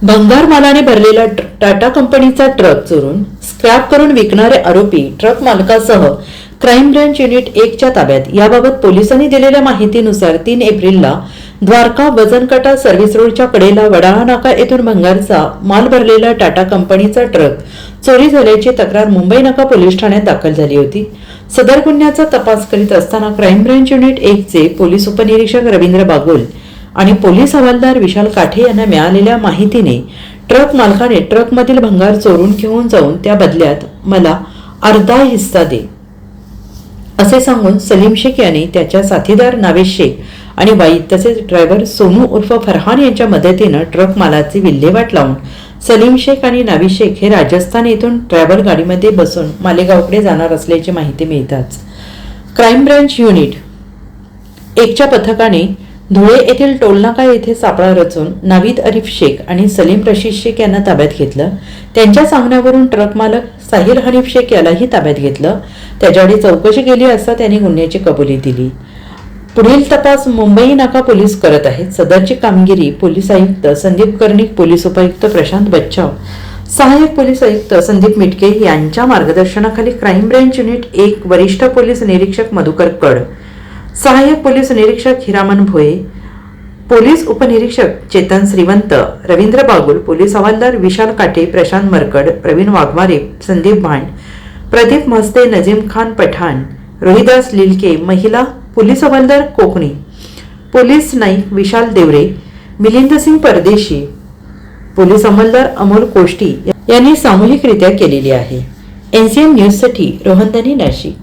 भंगार मालाने भरलेला टाटा कंपनीचा ट्रक चोरून स्क्रॅप करून विकणारे आरोपी ट्रक मालकासह क्राईम ब्रँच युनिट एकच्या ताब्यात. याबाबत पोलिसांनी दिलेल्या माहितीनुसार तीन एप्रिलला द्वारका वजनकाटा सर्व्हिस रोडच्या कडेला वडाळा नाका येथून भंगारचा माल भरलेला टाटा कंपनीचा ट्रक चोरी झाल्याची तक्रार मुंबई नाका पोलीस ठाण्यात दाखल झाली होती. सदर गुन्ह्याचा तपास करीत असताना क्राईम ब्रँच युनिट एकचे पोलीस उपनिरीक्षक रवींद्र बागोल आणि पोलीस हवालदार विशाल काठे यांना मिळालेल्या माहितीने ट्रक मालकाने ट्रकमधील भंगार चोरून घेऊन जाऊन त्या बदल्यात मला अर्धा हिस्सा दे. असे सांगून सलीम शेख यांनी त्याच्या साथीदार नावेश शेख आणि वाई तसेच ड्रायव्हर सोनू उर्फ फरहान यांच्या मदतीनं ट्रक मालाची विल्हेवाट लावून सलीम शेख आणि नावी शेख हे राजस्थान येथून ट्रॅव्हल गाडीमध्ये बसून मालेगावकडे जाणार असल्याची माहिती मिळताच. क्राईम ब्रँच युनिट एकच्या पथकाने धुळे येथील टोलनाका येथे सापळा रचून नावीद अरिफ शेख आणि सलीम रशीद शेख यांना ताब्यात घेतलं. त्यांच्या सांगण्यावरून ट्रक मालक साहिल हनीफ शेख यालाही ताब्यात घेतलं. त्याच्याकडे चौकशी केली असता त्यांनी गुन्ह्याची कबुली दिली. पुढील तपास मुंबई नाका पोलीस करत आहेत. सदरची कामगिरी पोलीस आयुक्त संदीप कर्णिक पोलीस उपायुक्त प्रशांत बच्चाव सहाय्यक पोलीस आयुक्त संदीप मिटके यांच्या मार्गदर्शनाखाली क्राईम ब्रँच युनिट एक वरिष्ठ पोलीस निरीक्षक मधुकर कड सहाय्यक पोलीस निरीक्षक हिरामन भोये पोलीस उपनिरीक्षक चेतन श्रीवंत रवींद्र बागुल पोलीस हवालदार विशाल काटे प्रशांत मरकड प्रवीण वाघमारे संदीप भांड प्रदीप मस्ते नजीम खान पठाण रोहिदास लिलके महिला पोलीस हवालदार कोकणी पोलीस नाईक विशाल देवरे मिलिंद सिंग परदेशी पोलीस अंमलदार अमोल कोष्टी यांनी सामूहिकरित्या केलेली आहे. एनसीएन न्यूजसाठी रोहनदानी नाशिक.